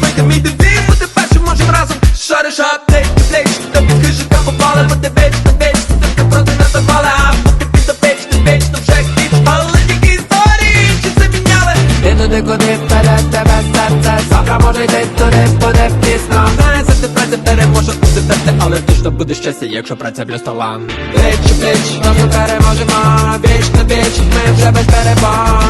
Вийде мій дивін Бути першим можем разом шариш аптек, ти плеч Тобі хижика попала, бо ти вечно, вечно Тільки проти нас запала, а бути підопечно, вечно вже хтіч Але тільки історії, чи це міняли Ти туди, куди вперед тебе серце Завтра може йти туди, буде пізно Знає, завжди праця переможе у тебе, але точно буде щастя, якщо праця плюс талант Плеч плеч, разом переможемо Біч на біч, ми вже без перебон